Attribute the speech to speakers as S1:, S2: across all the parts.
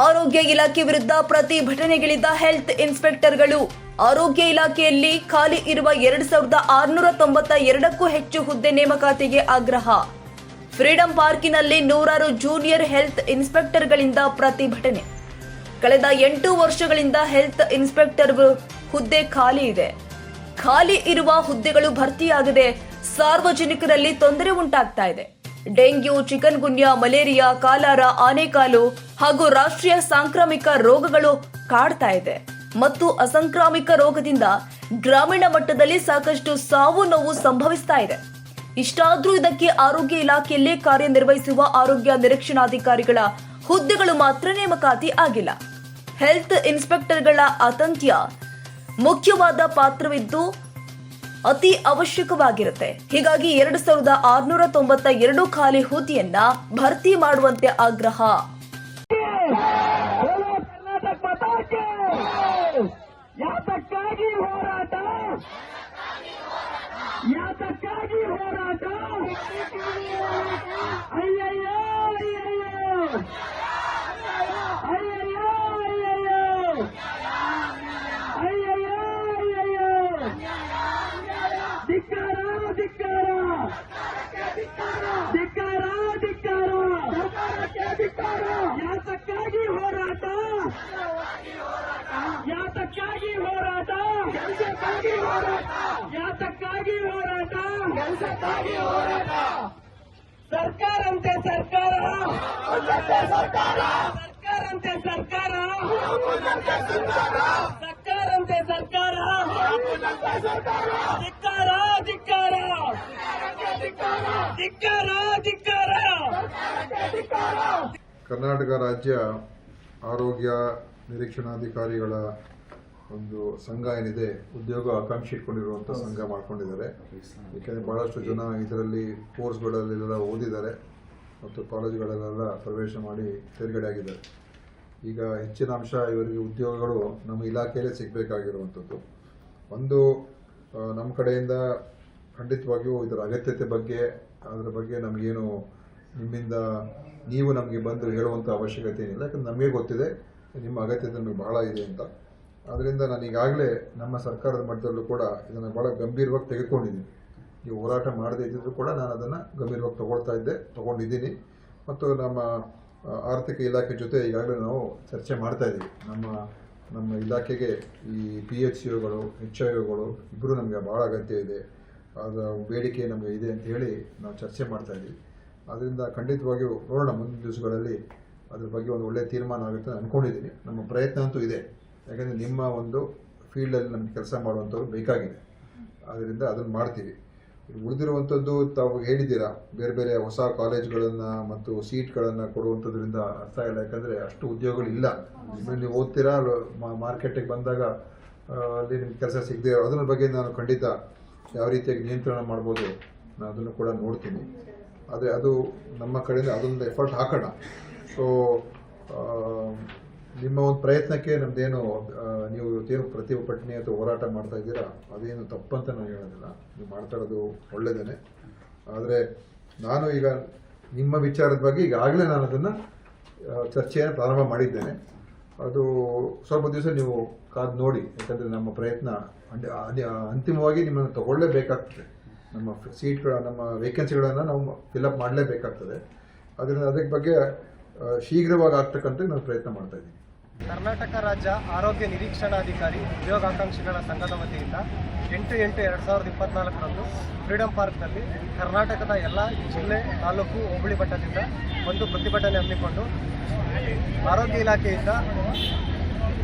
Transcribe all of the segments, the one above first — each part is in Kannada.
S1: ಆರೋಗ್ಯ ಇಲಾಖೆ ವಿರುದ್ಧ ಪ್ರತಿಭಟನೆಗಿಳಿದ ಹೆಲ್ತ್ ಇನ್ಸ್ಪೆಕ್ಟರ್ಗಳು. ಆರೋಗ್ಯ ಇಲಾಖೆಯಲ್ಲಿ ಖಾಲಿ ಇರುವ ಎರಡು ಸಾವಿರದ ಆರುನೂರ ತೊಂಬತ್ತ ಎರಡಕ್ಕೂ ಹೆಚ್ಚು ಹುದ್ದೆ ನೇಮಕಾತಿಗೆ ಆಗ್ರಹ. ಫ್ರೀಡಂ ಪಾರ್ಕಿನಲ್ಲಿ ನೂರಾರು ಜೂನಿಯರ್ ಹೆಲ್ತ್ ಇನ್ಸ್ಪೆಕ್ಟರ್ಗಳಿಂದ ಪ್ರತಿಭಟನೆ. ಕಳೆದ ಎಂಟು ವರ್ಷಗಳಿಂದ ಹೆಲ್ತ್ ಇನ್ಸ್ಪೆಕ್ಟರ್ ಹುದ್ದೆ ಖಾಲಿ ಇದೆ. ಖಾಲಿ ಇರುವ ಹುದ್ದೆಗಳು ಭರ್ತಿಯಾಗದೆ ಸಾರ್ವಜನಿಕರಲ್ಲಿ ತೊಂದರೆ ಉಂಟಾಗ್ತಾ ಇದೆ. Dengue chikungunya malaria, cholera, ಆನೆಕಾಲು ಹಾಗೂ ರಾಷ್ಟ್ರೀಯ ಸಾಂಕ್ರಾಮಿಕ ರೋಗಗಳು ಕಾಡ್ತಾ ಇದೆ. ಮತ್ತು ಅಸಂಕ್ರಾಮಿಕ ರೋಗದಿಂದ ಗ್ರಾಮೀಣ ಮಟ್ಟದಲ್ಲಿ ಸಾಕಷ್ಟು ಸಾವು ನೋವು ಸಂಭವಿಸ್ತಾ ಇದೆ. ಇಷ್ಟಾದ್ರೂ ಇದಕ್ಕೆ ಆರೋಗ್ಯ ಇಲಾಖೆಯಲ್ಲೇ ಕಾರ್ಯನಿರ್ವಹಿಸುವ ಆರೋಗ್ಯ ನಿರೀಕ್ಷಣಾಧಿಕಾರಿಗಳ ಹುದ್ದೆಗಳು ಮಾತ್ರ ನೇಮಕಾತಿ ಆಗಿಲ್ಲ. ಹೆಲ್ತ್ ಇನ್ಸ್ಪೆಕ್ಟರ್ಗಳ ಅತಂತ್ಯ ಮುಖ್ಯವಾದ ಪಾತ್ರವಿದ್ದು ಅತಿ ಅವಶ್ಯಕವಾಗಿರುತ್ತೆ. ಹೀಗಾಗಿ ಎರಡು ಸಾವಿರದ ಆರ್ನೂರ ತೊಂಬತ್ತ ಎರಡು ಖಾಲಿ ಹುದ್ದೆಯನ್ನ ಭರ್ತಿ ಮಾಡುವಂತೆ ಆಗ್ರಹ.
S2: ಹೋರಾಟ? ಧಿಕ್ಕಾರ ಯಾತಕ್ಕಾಗಿ ಹೋರಾಟ ಯಾತಕ್ಕಾಗಿ ಹೋರಾಟ ಕೆಲಸಕ್ಕಾಗಿ ಹೋರಾಟ ಯಾತಕ್ಕಾಗಿ ಹೋರಾಟ ಕೆಲಸಕ್ಕಾಗಿ ಹೋರಾಟ ಸರ್ಕಾರಂತೆ ಸರ್ಕಾರ ಸರ್ಕಾರಂತೆ ಸರ್ಕಾರ ಸರ್ಕಾರಂತೆ ಸರ್ಕಾರ ಧಿಕ್ಕಾರ ಧಿಕ್ಕಾರ ಧಿಕ್ಕಾರ ಧಿಕ್ಕಾರ
S3: ಕರ್ನಾಟಕ ರಾಜ್ಯ ಆರೋಗ್ಯ ನಿರೀಕ್ಷಣಾಧಿಕಾರಿಗಳ ಒಂದು ಸಂಘ ಏನಿದೆ ಉದ್ಯೋಗ ಆಕಾಂಕ್ಷಿ ಇಟ್ಕೊಂಡಿರುವಂತ ಸಂಘ ಮಾಡ್ಕೊಂಡಿದ್ದಾರೆ. ಏಕೆಂದರೆ ಭಾಳಷ್ಟು ಜನ ಇದರಲ್ಲಿ ಕೋರ್ಸ್ಗಳಲ್ಲೆಲ್ಲ ಓದಿದ್ದಾರೆ ಮತ್ತು ಕಾಲೇಜುಗಳಲ್ಲೆಲ್ಲ ಪ್ರವೇಶ ಮಾಡಿ ತೇರ್ಗಡೆ ಆಗಿದ್ದಾರೆ. ಈಗ ಹೆಚ್ಚಿನ ಅಂಶ ಇವರಿಗೆ ಉದ್ಯೋಗಗಳು ನಮ್ಮ ಇಲಾಖೆಯಲ್ಲೇ ಸಿಗಬೇಕಾಗಿರುವಂಥದ್ದು. ಒಂದು ನಮ್ಮ ಕಡೆಯಿಂದ ಖಂಡಿತವಾಗಿಯೂ ಇದರ ಅಗತ್ಯತೆ ಬಗ್ಗೆ ಅದರ ಬಗ್ಗೆ ನಮಗೇನು ನಿಮ್ಮಿಂದ ನೀವು ನಮಗೆ ಬಂದು ಹೇಳುವಂಥ ಅವಶ್ಯಕತೆ ಏನಿಲ್ಲ. ಯಾಕಂದ್ರೆ ನಮಗೆ ಗೊತ್ತಿದೆ, ನಿಮ್ಮ ಅಗತ್ಯತೆ ನಮಗೆ ಬಹಳ ಇದೆ ಅಂತ. ಆದ್ದರಿಂದ ನಾನು ಈಗಾಗಲೇ ನಮ್ಮ ಸರ್ಕಾರದ ಮಟ್ಟದಲ್ಲೂ ಕೂಡ ಇದನ್ನು ಭಾಳ ಗಂಭೀರವಾಗಿ ತೆಗೆದುಕೊಂಡಿದ್ದೀನಿ. ನೀವು ಹೋರಾಟ ಮಾಡದೇ ಇದ್ದಿದ್ರು ಕೂಡ ನಾನು ಅದನ್ನು ಗಂಭೀರವಾಗಿ ತಗೊಳ್ತಾ ಇದ್ದೆ, ತಗೊಂಡಿದ್ದೀನಿ. ಮತ್ತು ನಮ್ಮ ಆರ್ಥಿಕ ಇಲಾಖೆ ಜೊತೆ ಈಗಾಗಲೇ ನಾವು ಚರ್ಚೆ ಮಾಡ್ತಾ ಇದ್ದೀವಿ. ನಮ್ಮ ನಮ್ಮ ಇಲಾಖೆಗೆ ಈ ಪಿ ಎಚ್ ಸಿ ಒಗಳು ಎಚ್ ಐ ಒಗಳು ಇಬ್ಬರು ನಮಗೆ ಭಾಳ ಅಗತ್ಯ ಇದೆ. ಅದರ ಬೇಡಿಕೆ ನಮಗೆ ಇದೆ ಅಂತ ಹೇಳಿ ನಾವು ಚರ್ಚೆ ಮಾಡ್ತಾ ಇದ್ದೀವಿ. ಅದರಿಂದ ಖಂಡಿತವಾಗಿಯೂ ನೋಡೋಣ ಮುಂದಿನ ದಿವಸಗಳಲ್ಲಿ ಅದ್ರ ಬಗ್ಗೆ ಒಂದು ಒಳ್ಳೆಯ ತೀರ್ಮಾನ ಆಗುತ್ತೆ ಅಂದ್ಕೊಂಡಿದ್ದೀನಿ ನಮ್ಮ ಪ್ರಯತ್ನ ಅಂತೂ ಇದೆ. ಯಾಕಂದರೆ ನಿಮ್ಮ ಒಂದು ಫೀಲ್ಡಲ್ಲಿ ನಮಗೆ ಕೆಲಸ ಮಾಡುವಂಥವ್ರು ಬೇಕಾಗಿದೆ. ಆದ್ದರಿಂದ ಅದನ್ನು ಮಾಡ್ತೀವಿ. ಉಳಿದಿರುವಂಥದ್ದು ತಾವು ಹೇಳಿದ್ದೀರಾ, ಬೇರೆ ಬೇರೆ ಹೊಸ ಕಾಲೇಜ್ಗಳನ್ನು ಮತ್ತು ಸೀಟ್ಗಳನ್ನು ಕೊಡುವಂಥದ್ರಿಂದ ಅರ್ಥ ಇಲ್ಲ. ಯಾಕಂದರೆ ಅಷ್ಟು ಉದ್ಯೋಗಗಳು ಇಲ್ಲ. ಇನ್ನು ನೀವು ಓದ್ತೀರಾ ಮಾರ್ಕೆಟಿಗೆ ಬಂದಾಗ ಅಲ್ಲಿ ನಿಮ್ಗೆ ಕೆಲಸ ಸಿಗದೆ ಅದರ ಬಗ್ಗೆ ನಾನು ಖಂಡಿತ ಯಾವ ರೀತಿಯಾಗಿ ನಿಯಂತ್ರಣ ಮಾಡ್ಬೋದು, ನಾನು ಅದನ್ನು ಕೂಡ ನೋಡ್ತೀನಿ. ಆದರೆ ಅದು ನಮ್ಮ ಕಡೆಯಿಂದ ಅದೊಂದು ಎಫರ್ಟ್ ಹಾಕೋಣ. ಸೊ ನಿಮ್ಮ ಒಂದು ಪ್ರಯತ್ನಕ್ಕೆ ನಮ್ಮದೇನು ನೀವು ಇವತ್ತೇನು ಪ್ರತಿಭಟನೆ ಅಥವಾ ಹೋರಾಟ ಮಾಡ್ತಾ ಇದ್ದೀರಾ? ಅದೇನು ತಪ್ಪಂತ ನಾನು ಹೇಳೋದಿಲ್ಲ. ನೀವು ಮಾಡ್ತಾ ಇರೋದು ಒಳ್ಳೆಯದೇ ಆದರೆ ನಾನು ಈಗ ನಿಮ್ಮ ವಿಚಾರದ ಬಗ್ಗೆ ಈಗಾಗಲೇ ನಾನು ಅದನ್ನು ಚರ್ಚೆಯನ್ನು ಪ್ರಾರಂಭ ಮಾಡಿದ್ದೇನೆ. ಅದು ಸ್ವಲ್ಪ ದಿವಸ ನೀವು ಕಾದು ನೋಡಿ, ಯಾಕಂದರೆ ನಮ್ಮ ಪ್ರಯತ್ನ ಅಂತಿಮವಾಗಿ ನಿಮ್ಮನ್ನು ತಗೊಳ್ಳೇಬೇಕಾಗ್ತದೆ. ನಮ್ಮ ಸೀಟ್ಗಳ, ನಮ್ಮ ವೇಕೆನ್ಸಿಗಳನ್ನು ನಾವು ಫಿಲಪ್ ಮಾಡಲೇಬೇಕಾಗ್ತದೆ. ಅದರಿಂದ ಅದಕ್ಕೆ ಬಗ್ಗೆ ಶೀಘ್ರವಾಗಿ ಆಗ್ತಕ್ಕಂಥ ನಾನು ಪ್ರಯತ್ನ ಮಾಡ್ತಾ ಇದ್ದೀನಿ.
S4: ಕರ್ನಾಟಕ ರಾಜ್ಯ ಆರೋಗ್ಯ ನಿರೀಕ್ಷಣಾಧಿಕಾರಿ, ಉದ್ಯೋಗಾಕಾಂಕ್ಷಿಗಳ ಸಂಘದ ವತಿಯಿಂದ ಎಂಟು ಎಂಟು ಎರಡು ಸಾವಿರದ ಇಪ್ಪತ್ನಾಲ್ಕರಂದು ಫ್ರೀಡಂ ಪಾರ್ಕ್ನಲ್ಲಿ ಕರ್ನಾಟಕದ ಎಲ್ಲ ಜಿಲ್ಲೆ, ತಾಲೂಕು, ಹೋಬಳಿ ಮಟ್ಟದಿಂದ ಒಂದು ಪ್ರತಿಭಟನೆ ಹಮ್ಮಿಕೊಂಡು ಆರೋಗ್ಯ ಇಲಾಖೆಯಿಂದ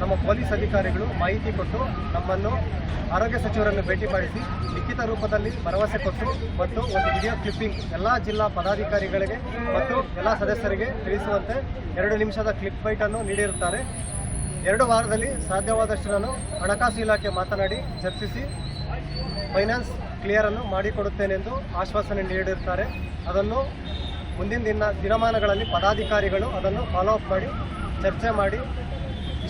S4: ನಮ್ಮ ಪೊಲೀಸ್ ಅಧಿಕಾರಿಗಳು ಮಾಹಿತಿ ಕೊಟ್ಟು ನಮ್ಮನ್ನು ಆರೋಗ್ಯ ಸಚಿವರನ್ನು ಭೇಟಿ ಮಾಡಿಸಿ ಲಿಖಿತ ರೂಪದಲ್ಲಿ ಭರವಸೆ ಕೊಟ್ಟು ಮತ್ತು ಒಂದು ವಿಡಿಯೋ ಕ್ಲಿಪ್ಪಿಂಗ್ ಎಲ್ಲ ಜಿಲ್ಲಾ ಪದಾಧಿಕಾರಿಗಳಿಗೆ ಮತ್ತು ಎಲ್ಲ ಸದಸ್ಯರಿಗೆ ತಿಳಿಸುವಂತೆ ಎರಡು ನಿಮಿಷದ ಕ್ಲಿಪ್ ಬೈಟನ್ನು ನೀಡಿರುತ್ತಾರೆ. ಎರಡು ವಾರದಲ್ಲಿ ಸಾಧ್ಯವಾದಷ್ಟು ನಾನು ಹಣಕಾಸು ಇಲಾಖೆ ಮಾತನಾಡಿ ಚರ್ಚಿಸಿ ಫೈನಾನ್ಸ್ ಕ್ಲಿಯರನ್ನು ಮಾಡಿಕೊಡುತ್ತೇನೆಂದು ಆಶ್ವಾಸನೆ ನೀಡಿರುತ್ತಾರೆ. ಅದನ್ನು ಮುಂದಿನ ದಿನ ದಿನಮಾನಗಳಲ್ಲಿ ಪದಾಧಿಕಾರಿಗಳು ಅದನ್ನು ಫಾಲೋ ಅಪ್ ಮಾಡಿ, ಚರ್ಚೆ ಮಾಡಿ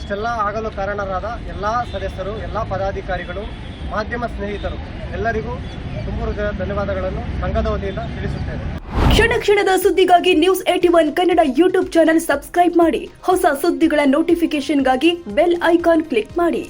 S4: ಇಷ್ಟೆಲ್ಲ ಆಗಲು ಕಾರಣರಾದ ಎಲ್ಲ ಸದಸ್ಯರು, ಎಲ್ಲ ಪದಾಧಿಕಾರಿಗಳು, ಮಾಧ್ಯಮ ಸ್ನೇಹಿತರು ಎಲ್ಲರಿಗೂ ತುಂಬ ಹೃದಯ ಧನ್ಯವಾದಗಳನ್ನು ಸಂಘದ ವತಿಯಿಂದ ತಿಳಿಸುತ್ತೇನೆ.
S1: ಕ್ಷಣ ಕ್ಷಣದ ಸುದ್ದಿಗಾಗಿ news eighty one Kannada YouTube channel subscribe ಮಾಡಿ. ಹೊಸ ಸುದ್ದಿಗಳ ನೋಟಿಫಿಕೇಶನ್ಗಾಗಿ ಬೆಲ್ ಐಕಾನ್ ಕ್ಲಿಕ್ ಮಾಡಿ.